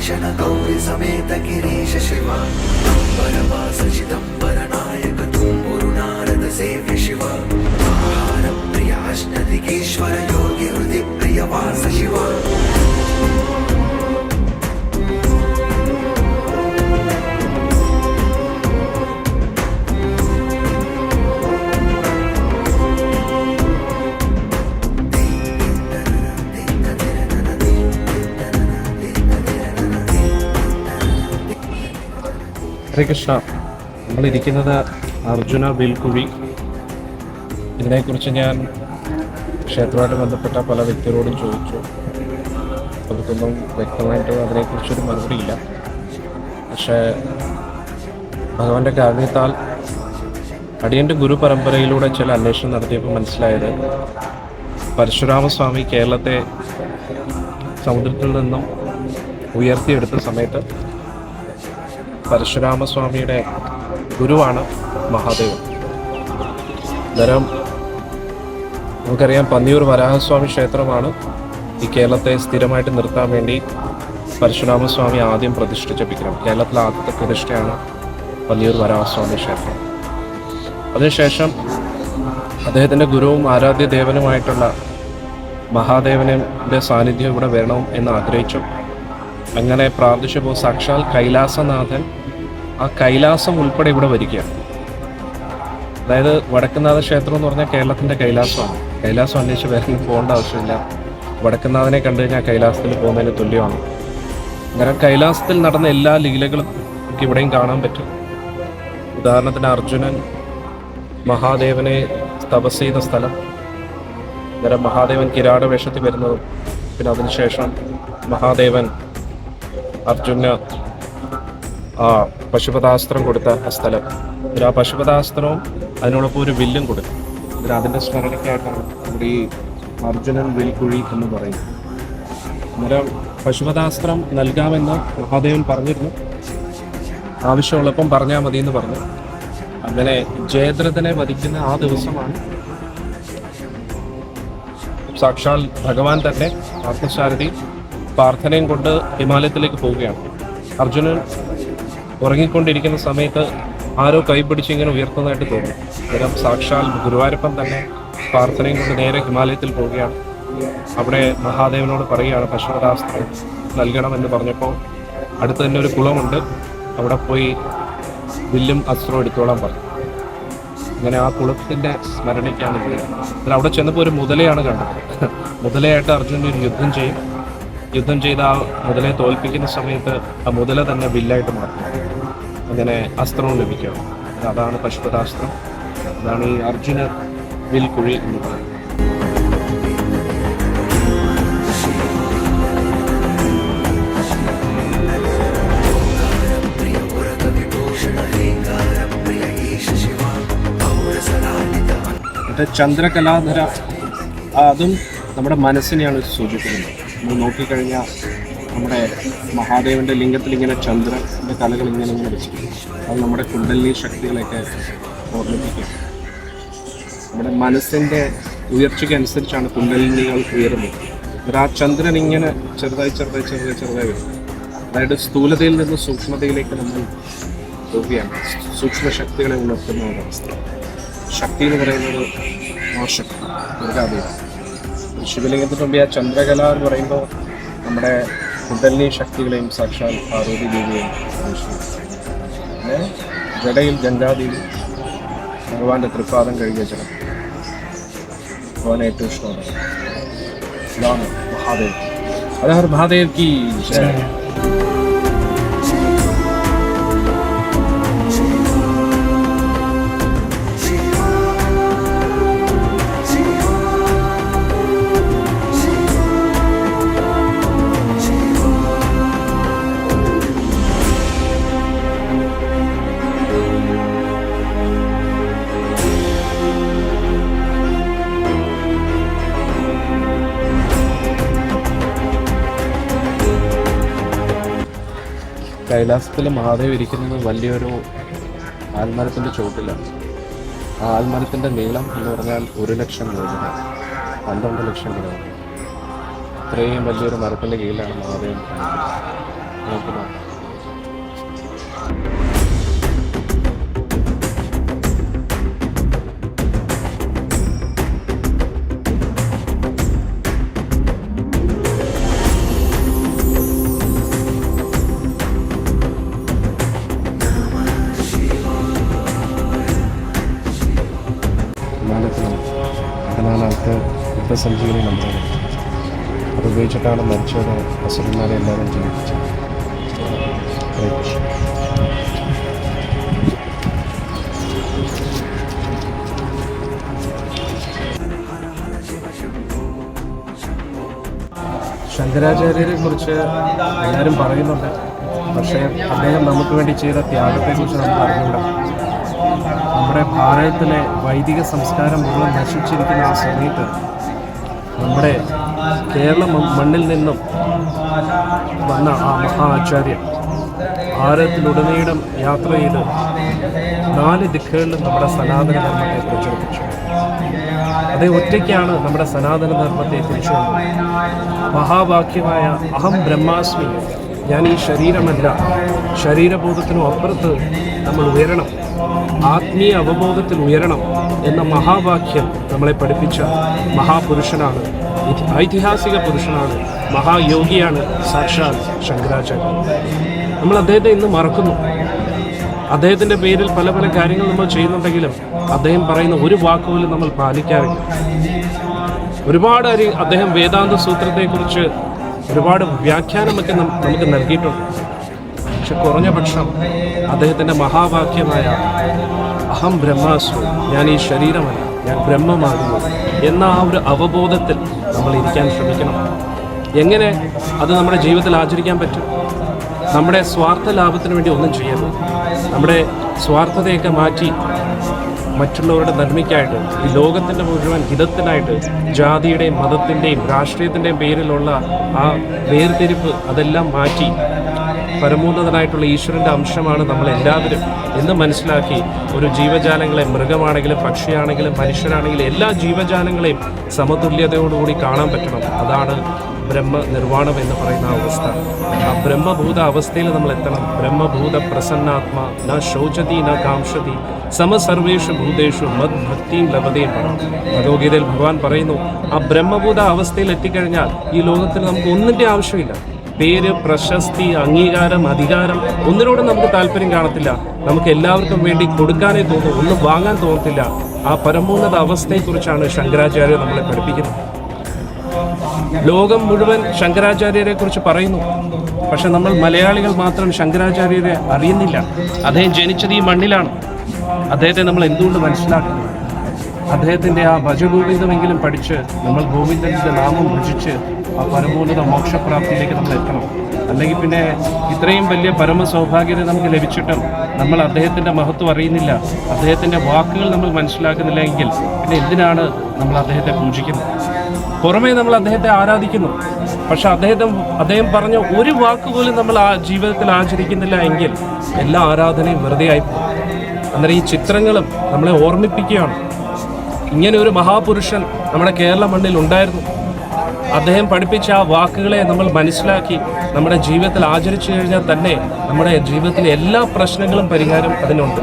गौरसलालित अन्तकनाशन गौरि समेत गिरीश शिव अम्बरवास चिदम्बर नायक तुम्बुरुनारद सेव्य शिव आहार प्रिय अष्टदिगीश्वर योगि हृदि प्रिय वास शिव ഹരേകൃഷ്ണ നമ്മളിരിക്കുന്നത് അർജുന വിൽക്കുഴി ഇതിനെക്കുറിച്ച് ഞാൻ ക്ഷേത്രമായിട്ട് ബന്ധപ്പെട്ട പല വ്യക്തികളോടും ചോദിച്ചു. അവർക്കൊന്നും വ്യക്തമായിട്ട് അതിനെക്കുറിച്ചൊരു മറുപടിയില്ല. പക്ഷേ ഭഗവാന്റെ കാരണത്താൽ അടിയന്റെ ഗുരു പരമ്പരയിലൂടെ ചില അന്വേഷണം നടത്തിയപ്പോൾ മനസ്സിലായത് പരശുരാമസ്വാമി കേരളത്തെ സമുദ്രത്തിൽ നിന്നും ഉയർത്തിയെടുത്ത സമയത്ത് പരശുരാമസ്വാമിയുടെ ഗുരുവാണ് മഹാദേവൻ. അന്നേരം നമുക്കറിയാം പന്നിയൂർ വരാഹസ്വാമി ക്ഷേത്രമാണ് ഈ കേരളത്തെ സ്ഥിരമായിട്ട് നിർത്താൻ വേണ്ടി പരശുരാമസ്വാമി ആദ്യം പ്രതിഷ്ഠിച്ച വിഗ്രഹം. കേരളത്തിലെ ആദ്യത്തെ പ്രതിഷ്ഠയാണ് പന്നിയൂർ വരാഹസ്വാമി ക്ഷേത്രം. അതിനുശേഷം അദ്ദേഹത്തിന്റെ ഗുരുവും ആരാധ്യ ദേവനുമായിട്ടുള്ള മഹാദേവനെ സാന്നിധ്യം ഇവിടെ വരണം എന്ന് ആഗ്രഹിച്ചു. അങ്ങനെ പ്രാർത്ഥിച്ചപ്പോൾ സാക്ഷാൽ കൈലാസനാഥൻ ആ കൈലാസം ഉൾപ്പെടെ ഇവിടെ വരികയാണ്. അതായത് വടക്കുന്നാഥ ക്ഷേത്രം എന്ന് പറഞ്ഞാൽ കേരളത്തിന്റെ കൈലാസമാണ്. കൈലാസം അന്വേഷിച്ച് വേറെ പോകേണ്ട ആവശ്യമില്ല. വടക്കുന്നാഥനെ കണ്ടു കഴിഞ്ഞാൽ കൈലാസത്തിൽ പോകുന്നതിന് തുല്യമാണ്. അങ്ങനെ കൈലാസത്തിൽ നടന്ന എല്ലാ ലീലകളും നമുക്ക് ഇവിടെയും കാണാൻ പറ്റും. ഉദാഹരണത്തിന് അർജുനൻ മഹാദേവനെ തപസ് ചെയ്ത സ്ഥലം. അങ്ങനെ മഹാദേവൻ കിരാട വേഷത്തിൽ വരുന്നതും പിന്നെ അതിനുശേഷം മഹാദേവൻ അർജുന പശുപതാസ്ത്രം കൊടുത്ത ആ സ്ഥലം. ഒരു ആ പശുപതാസ്ത്രവും അതിനോടൊപ്പം ഒരു വില്ലും കൊടുക്കും ഇതിൽ അതിന്റെ സ്മരണയ്ക്കായിട്ടാണ് നമ്മുടെ ഈ അർജുനൻ വിൽക്കുഴി എന്ന് പറയുന്നത്. അന്നേരം പശുപതാസ്ത്രം നൽകാമെന്ന് മഹാദേവൻ പറഞ്ഞിരുന്നു. ആവശ്യമുള്ളപ്പം പറഞ്ഞാൽ മതി എന്ന് പറഞ്ഞു. അങ്ങനെ ജയദ്രഥനെ വധിക്കുന്ന ആ ദിവസമാണ് സാക്ഷാൽ ഭഗവാൻ തന്നെ ആത്മസാരഥി പ്രാർത്ഥനയും കൊണ്ട് ഹിമാലയത്തിലേക്ക് പോവുകയാണ്. അർജുനൻ ഉറങ്ങിക്കൊണ്ടിരിക്കുന്ന സമയത്ത് ആരോ കൈപിടിച്ച് ഇങ്ങനെ ഉയർത്തുന്നതായിട്ട് തോന്നി. അന്നേരം സാക്ഷാൽ ഗുരുവായൂരപ്പൻ തന്നെ പ്രാർത്ഥനയും കൊണ്ട് നേരെ ഹിമാലയത്തിൽ പോവുകയാണ്. അവിടെ മഹാദേവനോട് പറയുകയാണ് പശുപതാസ്ത്രം നൽകണമെന്ന് പറഞ്ഞപ്പോൾ അടുത്ത് തന്നെ ഒരു കുളമുണ്ട്. അവിടെ പോയി വില്ലും അസ്ത്രവും എടുത്തോളാൻ പറഞ്ഞു. അങ്ങനെ ആ കുളത്തിന്റെ സ്മരണയ്ക്കാണ് എന്നാൽ അവിടെ ചെന്നപ്പോൾ ഒരു മുതലയാണ് കണ്ടത്. മുതലയായിട്ട് അർജുനൻ ഒരു യുദ്ധം ചെയ്യും. യുദ്ധം ചെയ്ത് ആ മുതലയെ തോൽപ്പിക്കുന്ന സമയത്ത് ആ മുതല തന്നെ വില്ലായിട്ട് മാറും അങ്ങനെ അസ്ത്രവും ലഭിക്കണം അതാണ് പശുപതാസ്ത്രം. അതാണ് ഈ അർജുന വിൽക്കുഴി എന്ന് പറയുന്നത്. ചന്ദ്രകലാധര അതും നമ്മുടെ മനസ്സിനെയാണ് സൂചിപ്പിക്കുന്നത്. നമ്മൾ നോക്കിക്കഴിഞ്ഞാൽ നമ്മുടെ മഹാദേവന്റെ ലിംഗത്തിൽ ഇങ്ങനെ ചന്ദ്രന്റെ കലകൾ ഇങ്ങനെ ഇങ്ങനെ വെച്ചിരിക്കും അത് നമ്മുടെ കുണ്ടലിനി ശക്തികളെയൊക്കെ ഓർമ്മിപ്പിക്കും. നമ്മുടെ മനസ്സിന്റെ ഉയർച്ചയ്ക്ക് അനുസരിച്ചാണ് കുണ്ടലിനികൾ ഉയരുന്നത്. എന്നിട്ട് ആ ചന്ദ്രൻ ഇങ്ങനെ ചെറുതായി ചെറുതായി ചെറുതായി ചെറുതായി വരും. അതായത് സ്ഥൂലതയിൽ നിന്ന് സൂക്ഷ്മതയിലേക്ക് നമ്മൾ പോവുകയാണ്. സൂക്ഷ്മ ശക്തികളെ ഉണർത്തുന്ന ഒരവസ്ഥ. ശക്തി എന്ന് പറയുന്നത് മോശക്തി ദുർഗാദേവി. ശിവലിംഗത്തിന് മുമ്പ് ആ ചന്ദ്രകല എന്ന് പറയുമ്പോൾ നമ്മുടെ കുണ്ടലിനി ശക്തികളെയും സാക്ഷാൽ പാർവതി ദേവിയെയും. പിന്നെ ജടയിൽ ഗംഗാദേവി ഭഗവാന്റെ തൃപ്പാദം കഴുകിയ ജലം ഭഗവാൻ ഏറ്റവും ഇഷ്ടമാണ് ഇതാണ് മഹാദേവ്. അതായത് മഹാദേവ് കി ജയ. കൈലാസത്തിൽ മഹാദേവ് ഇരിക്കുന്നത് വലിയൊരു ആൽമരത്തിന്റെ ചുവട്ടിലാണ്. ആ ആൽമരത്തിന്റെ നീളം എന്ന് പറഞ്ഞാൽ ഒരു ലക്ഷം രൂപ പന്ത്രണ്ട് ലക്ഷം രൂപ. ഇത്രയും വലിയൊരു മരത്തിന്റെ കീഴിലാണ് മഹാദേവൻ നോക്കുന്നത് യുദ്ധസഞ്ചികളിൽ നമ്പർ അത് ഉപയോഗിച്ചിട്ടാണ് മരിച്ചവരെ അസുരന്മാരെ എല്ലാവരും ജീവിപ്പിച്ചത്. ശങ്കരാചാര്യരെ കുറിച്ച് എല്ലാവരും പറയുന്നുണ്ട്. പക്ഷേ അദ്ദേഹം നമുക്ക് വേണ്ടി ചെയ്ത ത്യാഗത്തെക്കുറിച്ച് നമുക്ക് അറിഞ്ഞൂടാ. നമ്മുടെ ഭാരതത്തിലെ വൈദിക സംസ്കാരം മുഴുവൻ നശിച്ചിരിക്കുന്ന ആ സമയത്ത് നമ്മുടെ കേരള മണ്ണിൽ നിന്നും വന്ന ആ മഹാ ആചാര്യൻ ഭാരതത്തിലുടനീളം യാത്ര ചെയ്ത് നാല് ദിക്കുകളിലും നമ്മുടെ സനാതന ധർമ്മത്തെ പ്രചരിപ്പിച്ചു അതേ ഒറ്റയ്ക്കാണ് നമ്മുടെ സനാതന ധർമ്മത്തെ തിരിച്ചു മഹാവാക്യമായ അഹം ബ്രഹ്മാസ്മി ഞാൻ ഈ ശരീരമല്ല. ശരീരബോധത്തിനും അപ്പുറത്ത് നമ്മൾ ഉയരണം. ആത്മീയ അവബോധത്തിൽ ഉയരണം എന്ന മഹാവാക്യം നമ്മളെ പഠിപ്പിച്ച മഹാപുരുഷനാണ് ഐതിഹാസിക പുരുഷനാണ് മഹായോഗിയാണ് സാക്ഷാൽ ശങ്കരാചാര്യ. നമ്മൾ അദ്ദേഹത്തെ ഇന്ന് മറക്കുന്നു. അദ്ദേഹത്തിന്റെ പേരിൽ പല പല കാര്യങ്ങൾ നമ്മൾ ചെയ്യുന്നുണ്ടെങ്കിലും അദ്ദേഹം പറയുന്ന ഒരു വാക്കുപോലും നമ്മൾ പാലിക്കാറില്ല. ഒരുപാട് അദ്ദേഹം വേദാന്ത സൂത്രത്തെക്കുറിച്ച് ഒരുപാട് വ്യാഖ്യാനമൊക്കെ നമുക്ക് നൽകിയിട്ടുണ്ട്. പക്ഷെ കുറഞ്ഞ പക്ഷം അദ്ദേഹത്തിന്റെ മഹാവാക്യമായ അഹം ബ്രഹ്മാസ്മി ഞാൻ ഈ ശരീരമല്ല ഞാൻ ബ്രഹ്മമാകുന്നു എന്ന ആ ഒരു അവബോധത്തിൽ നമ്മൾ ഇരിക്കാൻ ശ്രമിക്കണം. എങ്ങനെ അത് നമ്മുടെ ജീവിതത്തിൽ ആചരിക്കാൻ പറ്റും? നമ്മുടെ സ്വാർത്ഥ ലാഭത്തിന് വേണ്ടി ഒന്നും ചെയ്യരുത്. നമ്മുടെ സ്വാർത്ഥതയൊക്കെ മാറ്റി മറ്റുള്ളവരുടെ നന്മയ്ക്കായിട്ട് ഈ ലോകത്തിന്റെ മുഴുവൻ ഹിതത്തിനായിട്ട് ജാതിയുടെയും മതത്തിന്റെയും രാഷ്ട്രീയത്തിന്റെയും പേരിലുള്ള ആ വേർതിരിപ്പ് അതെല്ലാം മാറ്റി പരമോന്നതനായിട്ടുള്ള ഈശ്വരന്റെ അംശമാണ് നമ്മളെല്ലാവരും എന്ന് മനസ്സിലാക്കി ഒരു ജീവജാലങ്ങളെ മൃഗമാണെങ്കിലും പക്ഷിയാണെങ്കിലും മനുഷ്യരാണെങ്കിലും എല്ലാ ജീവജാലങ്ങളെയും സമതുല്യതയോടുകൂടി കാണാൻ പറ്റണം. അതാണ് ബ്രഹ്മ നിർവാണം എന്ന് പറയുന്ന അവസ്ഥ. ആ ബ്രഹ്മഭൂത അവസ്ഥയിൽ നമ്മൾ എത്തണം. ബ്രഹ്മഭൂത പ്രസന്നാത്മ ന ശോചതി ന കാംഷതി സമസർവേഷു ഭൂതേഷു മത് ഭക്തിയും ലഭതയും ഭഗവത്ഗീതയിൽ ഭഗവാൻ പറയുന്നു ആ ബ്രഹ്മഭൂത അവസ്ഥയിൽ എത്തിക്കഴിഞ്ഞാൽ ഈ ലോകത്തിൽ നമുക്ക് ഒന്നിന്റെ ആവശ്യമില്ല. പേര് പ്രശസ്തി അംഗീകാരം അധികാരം ഒന്നിനോടും നമുക്ക് താല്പര്യം കാണത്തില്ല. നമുക്ക് എല്ലാവർക്കും വേണ്ടി കൊടുക്കാനേ തോന്നും ഒന്നും വാങ്ങാൻ തോന്നത്തില്ല. ആ പരമോന്നത അവസ്ഥയെക്കുറിച്ചാണ് ശങ്കരാചാര്യ നമ്മളെ പഠിപ്പിക്കുന്നത്. ലോകം മുഴുവൻ ശങ്കരാചാര്യരെ കുറിച്ച് പറയുന്നു. പക്ഷെ നമ്മൾ മലയാളികൾ മാത്രം ശങ്കരാചാര്യരെ അറിയുന്നില്ല. അദ്ദേഹം ജനിച്ചത് ഈ മണ്ണിലാണ്. അദ്ദേഹത്തെ നമ്മൾ എന്തുകൊണ്ട് മനസ്സിലാക്കുന്നു? അദ്ദേഹത്തിന്റെ ആ ഭജഗോവിന്ദമെങ്കിലും പഠിച്ച് നമ്മൾ ഗോവിന്ദന്റെ നാമം ഭജിച്ച് ആ പരമോന്നത മോക്ഷപ്രാപ്തിയിലേക്ക് നമ്മൾ എത്തണം. അല്ലെങ്കിൽ പിന്നെ ഇത്രയും വലിയ പരമ സൗഭാഗ്യത നമുക്ക് ലഭിച്ചിട്ടും നമ്മൾ അദ്ദേഹത്തിന്റെ മഹത്വം അറിയുന്നില്ല. അദ്ദേഹത്തിന്റെ വാക്കുകൾ നമ്മൾ മനസ്സിലാക്കുന്നില്ല എങ്കിൽ പിന്നെ എന്തിനാണ് നമ്മൾ അദ്ദേഹത്തെ പൂജിക്കുന്നത്? പുറമേ നമ്മൾ അദ്ദേഹത്തെ ആരാധിക്കുന്നു. പക്ഷെ അദ്ദേഹത്തെ അദ്ദേഹം പറഞ്ഞ ഒരു വാക്ക് പോലും നമ്മൾ ആ ജീവിതത്തിൽ ആചരിക്കുന്നില്ല എങ്കിൽ എല്ലാ ആരാധനയും വെറുതെ ആയിപ്പോകും. അന്നേരം ഈ ചിത്രങ്ങളും നമ്മളെ ഓർമ്മിപ്പിക്കുകയാണ്. ഇങ്ങനെ ഒരു മഹാപുരുഷൻ നമ്മുടെ കേരള മണ്ണിൽ ഉണ്ടായിരുന്നു. അദ്ദേഹം പഠിപ്പിച്ച ആ വാക്കുകളെ നമ്മൾ മനസ്സിലാക്കി നമ്മുടെ ജീവിതത്തിൽ ആചരിച്ചു കഴിഞ്ഞാൽ തന്നെ നമ്മുടെ ജീവിതത്തിലെ എല്ലാ പ്രശ്നങ്ങളും പരിഹാരം അതിനുണ്ട്.